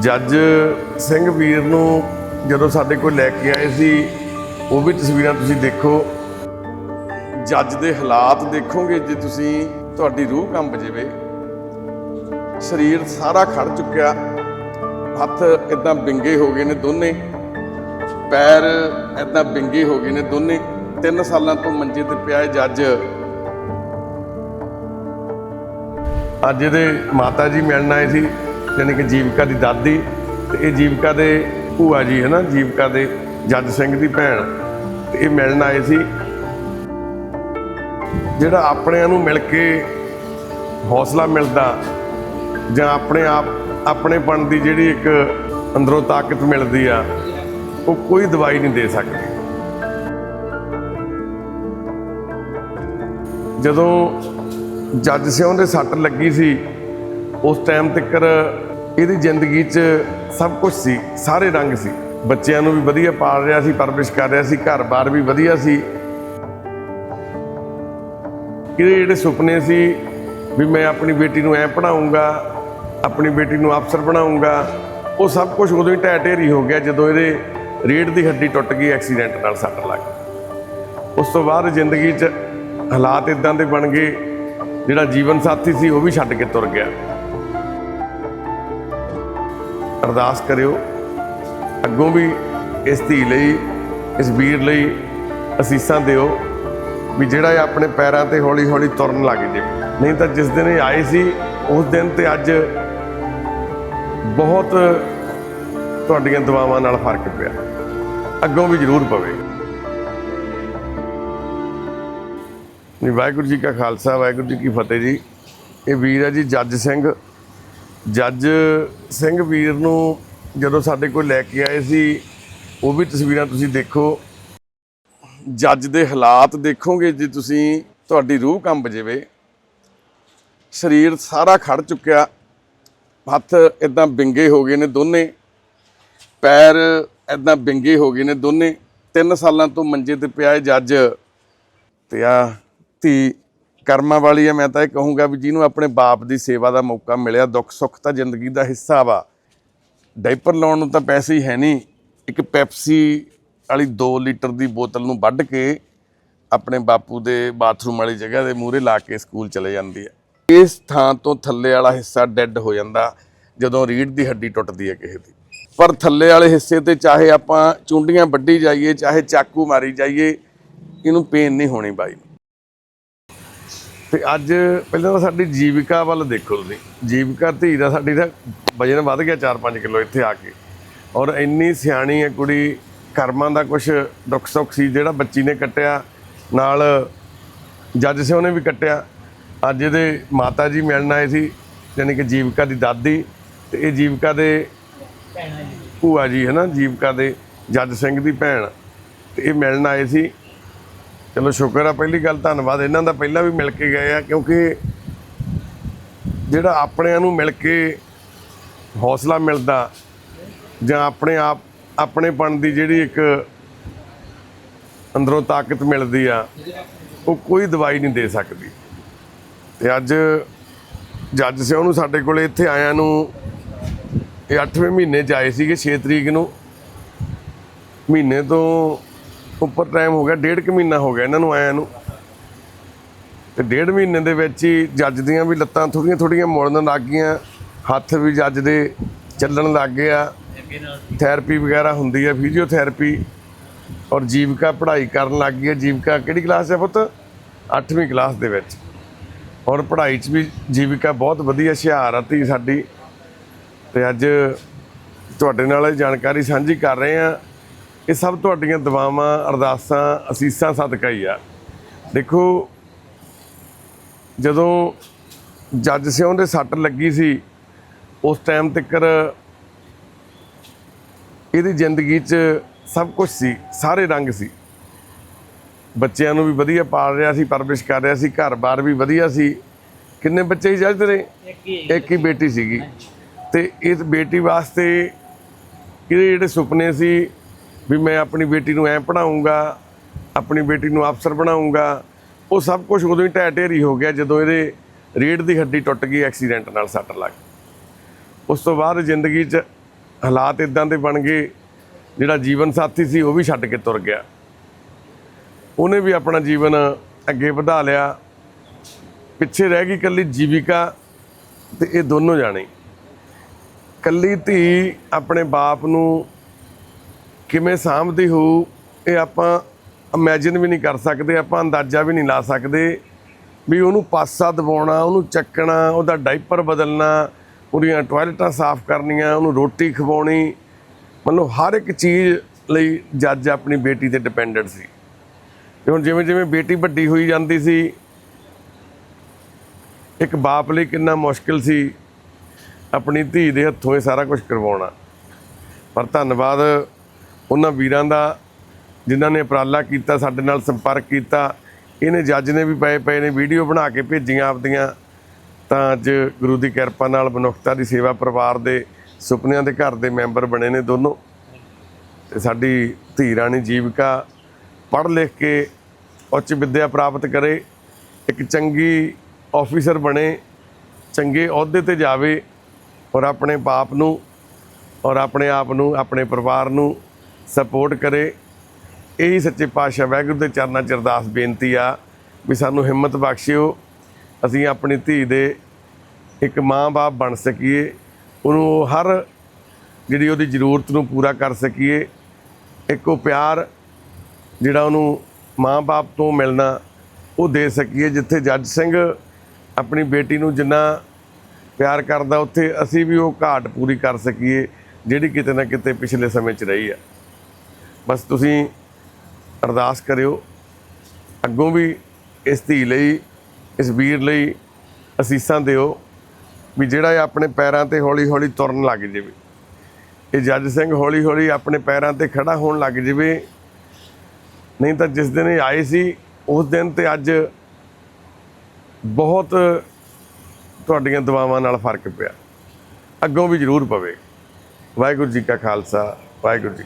ਜੱਜ ਸਿੰਘ ਵੀਰ ਨੂੰ ਜਦੋਂ ਸਾਡੇ ਕੋਲ ਲੈ ਕੇ ਆਏ ਸੀ, ਉਹ ਵੀ ਤਸਵੀਰਾਂ ਤੁਸੀਂ ਦੇਖੋ। ਜੱਜ ਦੇ ਹਾਲਾਤ ਦੇਖੋਗੇ ਜੇ ਤੁਸੀਂ, ਤੁਹਾਡੀ ਰੂਹ ਕੰਬ ਜਾਵੇ। ਸਰੀਰ ਸਾਰਾ ਖੜ ਚੁੱਕਿਆ। ਹੱਥ ਇਦਾਂ ਬਿੰਗੇ ਹੋ ਗਏ ਨੇ ਦੋਨੇ। ਪੈਰ ਇਦਾਂ ਬਿੰਗੇ ਹੋ ਗਏ ਨੇ ਦੋਨੇ। 3 ਸਾਲਾਂ ਤੋਂ ਮੰਜੇ ਤੇ ਪਿਆ ਇਹ ਜੱਜ। ਅੱਜ ਇਹਦੇ ਮਾਤਾ ਜੀ ਮਿਲਣ ਆਏ ਸੀ। ਯਾਨੀ ਕਿ ਜੀਵਿਕਾ ਦੀ ਦਾਦੀ ਤੇ ਇਹ ਜੀਵਿਕਾ ਦੇ ਭੂਆ ਜੀ ਹੈ ਨਾ, ਜੀਵਿਕਾ ਦੇ ਜੱਜ ਸਿੰਘ ਦੀ ਭੈਣ। ਤੇ ਇਹ ਮਿਲਣ ਆਏ ਸੀ। ਜਿਹੜਾ ਆਪਣਿਆਂ ਨੂੰ ਮਿਲ ਕੇ ਹੌਸਲਾ ਮਿਲਦਾ ਜਾਂ ਆਪਣੇ ਆਪ, ਆਪਣੇਪਣ ਦੀ ਜਿਹੜੀ ਇੱਕ ਅੰਦਰੋਂ ਤਾਕਤ ਮਿਲਦੀ ਆ, ਉਹ ਕੋਈ ਦਵਾਈ ਨਹੀਂ ਦੇ ਸਕਦੀ। ਜਦੋਂ ਜੱਜ ਸਿਉਂ ਦੇ ਸੱਟ ਲੱਗੀ ਸੀ ਉਸ ਟਾਈਮ ਤੱਕ ਇਹਦੀ ਜ਼ਿੰਦਗੀ 'ਚ ਸਭ ਕੁਝ ਸੀ, ਸਾਰੇ ਰੰਗ ਸੀ। ਬੱਚਿਆਂ ਨੂੰ ਵੀ ਵਧੀਆ ਪਾਲ ਰਿਹਾ ਸੀ, ਪਰਵਰਿਸ਼ ਕਰ ਰਿਹਾ ਸੀ, ਘਰ-ਬਾਰ ਵੀ ਵਧੀਆ ਸੀ। ਇਹਦੇ ਜਿਹੜੇ ਸੁਪਨੇ ਸੀ ਵੀ ਮੈਂ ਆਪਣੀ ਬੇਟੀ ਨੂੰ ਐ ਪੜਾਉਂਗਾ ਆਪਣੀ ਬੇਟੀ ਨੂੰ ਅਫਸਰ ਬਣਾਉਂਗਾ ਉਹ ਸਭ ਕੁਝ ਉਦੋਂ ਹੀ ਢਹਿ ਢੇਰੀ ਹੋ ਗਿਆ ਜਦੋਂ ਇਹਦੇ ਰੀੜ ਦੀ ਹੱਡੀ ਟੁੱਟ ਗਈ ਐਕਸੀਡੈਂਟ ਨਾਲ ਸੱਟ ਲੱਗ ਗਈ। ਉਸ ਤੋਂ ਬਾਅਦ ਜ਼ਿੰਦਗੀ 'ਚ ਹਾਲਾਤ ਇਦਾਂ ਦੇ ਬਣ ਗਏ, ਜਿਹੜਾ ਜੀਵਨ ਸਾਥੀ ਸੀ ਉਹ ਵੀ ਛੱਡ ਕੇ ਤੁਰ ਗਿਆ। ਅਰਦਾਸ ਕਰਿਓ। ਅੱਗੋਂ ਵੀ ਇਸ ਧੀ ਲਈ, ਇਸ ਵੀਰ ਲਈ ਅਸੀਸਾਂ ਦਿਓ ਵੀ ਜਿਹੜਾ ਇਹ ਆਪਣੇ ਪੈਰਾਂ ਤੇ ਹੌਲੀ ਹੌਲੀ ਤੁਰਨ ਲੱਗ ਜੇ। ਨਹੀਂ ਤਾਂ ਜਿਸ ਦਿਨ ਇਹ ਆਏ ਸੀ, ਉਸ ਦਿਨ ਤੇ ਅੱਜ ਬਹੁਤ ਤੁਹਾਡੀਆਂ ਦੁਆਵਾਂ ਨਾਲ ਫ਼ਰਕ ਪਿਆ। ਅੱਗੋਂ ਵੀ ਜ਼ਰੂਰ ਪਵੇ। ਨਹੀਂ ਵਾਹਿਗੁਰੂ ਜੀ ਕਾ ਖਾਲਸਾ, ਵਾਹਿਗੁਰੂ ਜੀ ਕੀ ਫਤਿਹ ਜੀ। ਇਹ ਵੀਰ ਹੈ ਜੀ ਜੱਜ ਸਿੰਘ। ਜੱਜ ਸਿੰਘ ਵੀਰ ਨੂੰ ਜਦੋਂ ਸਾਡੇ ਕੋਲ ਲੈ ਕੇ ਆਏ ਸੀ, ਉਹ ਵੀ ਤਸਵੀਰਾਂ ਤੁਸੀਂ ਦੇਖੋ। ਜੱਜ ਦੇ ਹਾਲਾਤ ਦੇਖੋਗੇ ਜੇ ਤੁਸੀਂ, ਤੁਹਾਡੀ ਰੂਹ ਕੰਬ ਜਾਵੇ। ਸਰੀਰ ਸਾਰਾ ਖੜ ਚੁੱਕਿਆ। ਹੱਥ ਇਦਾਂ ਬਿੰਗੇ ਹੋ ਗਏ ਨੇ ਦੋਨੇ। ਪੈਰ ਇਦਾਂ ਬਿੰਗੇ ਹੋ ਗਏ ਨੇ ਦੋਨੇ। 3 ਸਾਲਾਂ ਤੋਂ ਮੰਜੇ ਤੇ ਪਿਆ ਜੱਜ। ਤੇ ਆ ਧੀ ਕਰਮਾਂ ਵਾਲੀ ਹੈ ਮੈਂ ਤਾਂ ਇਹ ਕਹੂੰਗਾ ਵੀ ਜਿਹਨੂੰ ਆਪਣੇ ਬਾਪ ਦੀ ਸੇਵਾ ਦਾ ਮੌਕਾ ਮਿਲਿਆ, ਦੁੱਖ ਸੁੱਖ ਤਾਂ ਜ਼ਿੰਦਗੀ ਦਾ ਹਿੱਸਾ ਵਾ। ਡਾਈਪਰ ਲਾਉਣ ਨੂੰ ਤਾਂ ਪੈਸੇ ਹੀ ਹੈ ਨਹੀਂ। ਇੱਕ ਪੈਪਸੀ ਵਾਲੀ 2 ਲੀਟਰ ਦੀ ਬੋਤਲ ਨੂੰ ਵੱਢ ਕੇ ਆਪਣੇ ਬਾਪੂ ਦੇ ਬਾਥਰੂਮ ਵਾਲੀ ਜਗ੍ਹਾ ਦੇ ਮੂਹਰੇ ਲਾ ਕੇ ਸਕੂਲ ਚਲੇ ਜਾਂਦੀ ਹੈ ਇਸ ਥਾਂ ਤੋਂ ਥੱਲੇ ਵਾਲਾ ਹਿੱਸਾ ਡੈੱਡ ਹੋ ਜਾਂਦਾ, ਜਦੋਂ ਰੀੜ ਦੀ ਹੱਡੀ ਟੁੱਟਦੀ ਹੈ ਕਿਸੇ ਦੀ। ਪਰ ਥੱਲੇ ਵਾਲੇ ਹਿੱਸੇ ਤੇ ਚਾਹੇ ਆਪਾਂ ਚੁੰਡੀਆਂ ਵੱਢੀ ਜਾਈਏ, ਚਾਹੇ ਚਾਕੂ ਮਾਰੀ ਜਾਈਏ, ਇਹਨੂੰ ਪੇਨ ਨਹੀਂ ਹੋਣੀ ਬਾਈ। ਨੂੰ। ਤੇ ਅੱਜ ਪਹਿਲਾਂ ਤਾਂ ਸਾਡੀ ਜੀਵਿਕਾ ਵੱਲ ਦੇਖੋ ਤੁਸੀਂ। ਜੀਵਿਕਾ ਧੀ ਦਾ ਸਾਡੀ ਦਾ ਵਜਨ ਵੱਧ ਗਿਆ 4-5 ਕਿਲੋ ਇੱਥੇ ਆ ਕੇ। ਔਰ ਇੰਨੀ ਸਿਆਣੀ ਹੈ ਕੁੜੀ, ਕਰਮਾਂ ਦਾ ਕੁਝ ਦੁੱਖ ਸੁੱਖ ਸੀ, ਜਿਹੜਾ ਬੱਚੀ ਨੇ ਕੱਟਿਆ, ਨਾਲ ਜੱਜ ਸਿਉ ਨੇ ਵੀ ਕੱਟਿਆ। ਅੱਜ ਇਹਦੇ ਮਾਤਾ ਜੀ ਮਿਲਣ ਆਏ ਸੀ, ਯਾਨੀ ਕਿ ਜੀਵਿਕਾ ਦੀ ਦਾਦੀ, ਤੇ ਇਹ ਜੀਵਿਕਾ ਦੇ ਭੂਆ ਜੀ ਹੈ ਨਾ ਜੀਵਿਕਾ ਦੇ ਜੱਜ ਸਿੰਘ ਦੀ ਭੈਣ, ਤੇ ਇਹ ਮਿਲਣ ਆਏ ਸੀ। ਚਲੋ, ਸ਼ੁਕਰ ਆ, ਪਹਿਲੀ ਗੱਲ ਧੰਨਵਾਦ। ਇਹਨਾਂ ਦਾ ਪਹਿਲਾਂ ਵੀ ਮਿਲ ਕੇ ਗਏ ਆ, ਕਿਉਂਕਿ ਜਿਹੜਾ ਆਪਣਿਆਂ ਨੂੰ ਮਿਲ ਕੇ ਹੌਸਲਾ ਮਿਲਦਾ, ਜਾਂ ਆਪਣੇ ਆਪ, ਆਪਣੇਪਣ ਦੀ ਜਿਹੜੀ ਇੱਕ ਅੰਦਰੋਂ ਤਾਕਤ ਮਿਲਦੀ ਆ, ਉਹ ਕੋਈ ਦਵਾਈ ਨਹੀਂ ਦੇ ਸਕਦੀ। ਤੇ ਅੱਜ ਜੱਜ ਸਿੰਘ ਨੂੰ ਸਾਡੇ ਕੋਲੇ ਇੱਥੇ ਆਇਆਂ ਨੂੰ ਇਹ 8ਵੇਂ ਮਹੀਨੇ ਚ ਆਏ ਸੀਗੇ 6 ਤਰੀਕ ਨੂੰ। ਮਹੀਨੇ ਤੋਂ ਉੱਪਰ ਟਾਈਮ ਹੋ ਗਿਆ, ਡੇਢ ਕੁ ਮਹੀਨਾ ਹੋ ਗਿਆ ਇਹਨਾਂ ਨੂੰ ਆਇਆਂ ਨੂੰ। ਤੇ ਡੇਢ ਮਹੀਨੇ ਦੇ ਵਿੱਚ ਹੀ ਜੱਜ ਦੀਆਂ ਵੀ ਲੱਤਾਂ ਥੋੜੀਆਂ ਥੋੜੀਆਂ ਮੁੜਨ ਲੱਗ ਗਈਆਂ। ਹੱਥ ਵੀ ਜੱਜ ਦੇ ਚੱਲਣ ਲੱਗ ਗਏ ਆ ਥੈਰੇਪੀ ਵਗੈਰਾ ਹੁੰਦੀ ਹੈ ਫਿਜ਼ੀਓਥੈਰੇਪੀ ਔਰ ਜੀਵਿਕਾ ਪੜ੍ਹਾਈ ਕਰਨ ਲੱਗ ਗਈ ਹੈ। ਜੀਵਿਕਾ ਕਿਹੜੀ ਕਲਾਸ ਹੈ ਪੁੱਤ? 8ਵੀਂ ਕਲਾਸ ਦੇ ਵਿੱਚ। ਔਰ ਪੜ੍ਹਾਈ 'ਚ ਵੀ ਜੀਵਿਕਾ ਬਹੁਤ ਵਧੀਆ ਹੁਸ਼ਿਆਰ ਆ ਧੀ ਸਾਡੀ। ਤੇ ਅੱਜ ਤੁਹਾਡੇ ਨਾਲ ਇਹ ਜਾਣਕਾਰੀ ਸਾਂਝੀ ਕਰ ਰਹੇ ਆ ਇਹ ਸਭ ਤੁਹਾਡੀਆਂ ਦੁਆਵਾਂ ਅਰਦਾਸਾਂ ਅਸੀਸਾਂ ਸਦਕਾ ਹੀ ਆ। ਦੇਖੋ ਜਦੋਂ ਜੱਜ ਸਿਉਂ ਦੇ ਸੱਟ ਲੱਗੀ ਸੀ ਉਸ ਟਾਈਮ ਤੱਕ ਇਹਦੀ ਜ਼ਿੰਦਗੀ 'ਚ ਸਭ ਕੁਝ ਸੀ ਸਾਰੇ ਰੰਗ ਸੀ। ਬੱਚਿਆਂ ਨੂੰ ਵੀ ਵਧੀਆ ਪਾਲ ਰਿਹਾ ਸੀ ਪਰਵਰਿਸ਼ ਕਰ ਰਿਹਾ ਸੀ ਘਰ-ਬਾਰ ਵੀ ਵਧੀਆ ਸੀ। ਕਿੰਨੇ ਬੱਚੇ ਸੀ ਜੱਜ ਤੇਰੇ? ਇੱਕ ਹੀ ਬੇਟੀ ਸੀਗੀ। ਤੇ ਇਸ ਬੇਟੀ ਵਾਸਤੇ ਇਹਦੇ ਜਿਹੜੇ ਸੁਪਨੇ ਸੀ? ਵੀ ਮੈਂ ਆਪਣੀ ਬੇਟੀ ਨੂੰ ਐ ਪੜਾਉਂਗਾ ਆਪਣੀ ਬੇਟੀ ਨੂੰ ਅਫਸਰ ਬਣਾਉਂਗਾ ਉਹ ਸਭ ਕੁਝ ਉਦੋਂ ਹੀ ਢਹਿ ਢੇਰੀ ਹੋ ਗਿਆ ਜਦੋਂ ਇਹਦੇ ਰੀੜ ਦੀ ਹੱਡੀ ਟੁੱਟ ਗਈ ਐਕਸੀਡੈਂਟ ਨਾਲ ਸੱਟ ਲੱਗ ਉਸ ਤੋਂ ਬਾਅਦ ਜ਼ਿੰਦਗੀ 'ਚ ਹਾਲਾਤ ਇਦਾਂ ਦੇ ਬਣ ਗਏ, ਜਿਹੜਾ ਜੀਵਨ ਸਾਥੀ ਸੀ ਉਹ ਵੀ ਛੱਡ ਕੇ ਤੁਰ ਗਿਆ। ਉਹਨੇ ਵੀ ਆਪਣਾ ਜੀਵਨ ਅੱਗੇ ਵਧਾ ਲਿਆ। ਪਿੱਛੇ ਰਹਿ ਗਈ ਕੱਲੀ ਜੀਵਿਕਾ ਤੇ ਇਹ ਦੋਨੋਂ ਜਾਣੇ। ਕੱਲੀ ਧੀ ਆਪਣੇ ਬਾਪ ਨੂੰ ਕਿਵੇਂ ਸਾਂਭਦੀ ਹੋਊ ਇਹ ਆਪਾਂ ਇਮੇਜਿਨ ਵੀ ਨਹੀਂ ਕਰ ਸਕਦੇ, ਆਪਾਂ ਅੰਦਾਜ਼ਾ ਵੀ ਨਹੀਂ ਲਾ ਸਕਦੇ ਵੀ ਉਹਨੂੰ ਪਾਸਾ ਦਬਾਉਣਾ, ਉਹਨੂੰ ਚੱਕਣਾ, ਉਹਦਾ ਡਾਈਪਰ ਬਦਲਣਾ, ਉਹਦੀਆਂ ਟਾਇਲਟਾਂ ਸਾਫ਼ ਕਰਨੀਆਂ, ਉਹਨੂੰ ਰੋਟੀ ਖਵਾਉਣੀ, ਮਤਲਬ ਹਰ ਇੱਕ ਚੀਜ਼ ਲਈ ਜੱਜ ਆਪਣੀ ਬੇਟੀ ਤੇ ਡਿਪੈਂਡੈਂਟ ਸੀ। ਤੇ ਹੁਣ ਜਿਵੇਂ ਜਿਵੇਂ ਬੇਟੀ ਵੱਡੀ ਹੋਈ ਜਾਂਦੀ ਸੀ, ਇੱਕ ਬਾਪ ਲਈ ਕਿੰਨਾ ਮੁਸ਼ਕਿਲ ਸੀ ਆਪਣੀ ਧੀ ਦੇ ਹੱਥੋਂ ਇਹ ਸਾਰਾ ਕੁਝ ਕਰਵਾਉਣਾ। ਪਰ ਧੰਨਵਾਦ ਉਹਨਾਂ ਵੀਰਾਂ ਦਾ ਜਿਨ੍ਹਾਂ ਨੇ ਉਪਰਾਲਾ ਕੀਤਾ, ਸਾਡੇ ਨਾਲ ਸੰਪਰਕ ਕੀਤਾ। ਇਹਨੇ ਜੱਜ ਨੇ ਵੀ ਪਏ ਪਏ ਨੇ, ਵੀਡੀਓ ਬਣਾ ਕੇ ਭੇਜੀਆਂ ਆਪਦੀਆਂ। ਤਾਂ ਅੱਜ ਗੁਰੂ ਦੀ ਕਿਰਪਾ ਨਾਲ ਮਨੁੱਖਤਾ ਦੀ ਸੇਵਾ ਪਰਿਵਾਰ ਦੇ ਸੁਪਨਿਆਂ ਦੇ ਘਰ ਦੇ ਮੈਂਬਰ ਬਣੇ ਨੇ ਦੋਨੋਂ। ਤੇ ਸਾਡੀ ਧੀ ਰਾਣੀ ਜੀਵਿਕਾ ਪੜ੍ਹ ਲਿਖ ਕੇ ਉੱਚ ਵਿੱਦਿਆ ਪ੍ਰਾਪਤ ਕਰੇ, ਇੱਕ ਚੰਗੀ ਆਫੀਸਰ ਬਣੇ, ਚੰਗੇ ਅਹੁਦੇ ਤੇ ਜਾਵੇ ਔਰ ਆਪਣੇ ਬਾਪ ਨੂੰ ਔਰ ਆਪਣੇ ਆਪ ਨੂੰ, ਆਪਣੇ ਪਰਿਵਾਰ ਨੂੰ ਸਪੋਰਟ ਕਰੇ। ਇਹੀ ਸੱਚੇ ਪਾਤਸ਼ਾਹ ਵਾਹਿਗੁਰੂ ਦੇ ਚਰਨਾਂ 'ਚ ਅਰਦਾਸ ਬੇਨਤੀ ਆ ਵੀ ਸਾਨੂੰ ਹਿੰਮਤ ਬਖਸ਼ਿਓ, ਅਸੀਂ ਆਪਣੀ ਧੀ ਦੇ ਇੱਕ ਮਾਂ-ਬਾਪ ਬਣ ਸਕੀਏ, ਉਹਨੂੰ ਹਰ ਜਿਹੜੀ ਉਹਦੀ ਜ਼ਰੂਰਤ ਨੂੰ ਪੂਰਾ ਕਰ ਸਕੀਏ। ਇੱਕ ਉਹ ਪਿਆਰ ਜਿਹੜਾ ਉਹਨੂੰ ਮਾਂ-ਬਾਪ ਤੋਂ ਮਿਲਣਾ, ਉਹ ਦੇ ਸਕੀਏ। ਜਿੱਥੇ ਜੱਜ ਸਿੰਘ ਆਪਣੀ ਬੇਟੀ ਨੂੰ ਜਿੰਨਾ ਪਿਆਰ ਕਰਦਾ, ਉੱਥੇ ਅਸੀਂ ਵੀ ਉਹ ਘਾਟ ਪੂਰੀ ਕਰ ਸਕੀਏ, ਜਿਹੜੀ ਕਿਤੇ ਨਾ ਕਿਤੇ ਪਿਛਲੇ ਸਮੇਂ 'ਚ ਰਹੀ ਆ। ਬਸ ਤੁਸੀਂ ਅਰਦਾਸ ਕਰਿਓ। ਅੱਗੋਂ ਵੀ ਇਸ ਧੀ ਲਈ, ਇਸ ਵੀਰ ਲਈ ਅਸੀਸਾਂ ਦਿਓ ਵੀ ਜਿਹੜਾ ਇਹ ਆਪਣੇ ਪੈਰਾਂ ਤੇ ਹੌਲੀ-ਹੌਲੀ ਤੁਰਨ ਲੱਗ ਜਾਵੇ। ਇਹ ਜੱਜ ਸਿੰਘ ਹੌਲੀ-ਹੌਲੀ ਆਪਣੇ ਪੈਰਾਂ ਤੇ ਖੜਾ ਹੋਣ ਲੱਗ ਜਾਵੇ। ਨਹੀਂ ਤਾਂ ਜਿਸ ਦਿਨ ਇਹ ਆਏ ਸੀ, ਉਸ ਦਿਨ ਤੇ ਅੱਜ ਬਹੁਤ ਤੁਹਾਡੀਆਂ ਦੁਆਵਾਂ ਨਾਲ ਫ਼ਰਕ ਪਿਆ। ਅੱਗੋਂ ਵੀ ਜ਼ਰੂਰ ਪਵੇ। ਵਾਹਿਗੁਰੂ ਜੀ ਕਾ ਖਾਲਸਾ, ਵਾਹਿਗੁਰੂ ਜੀ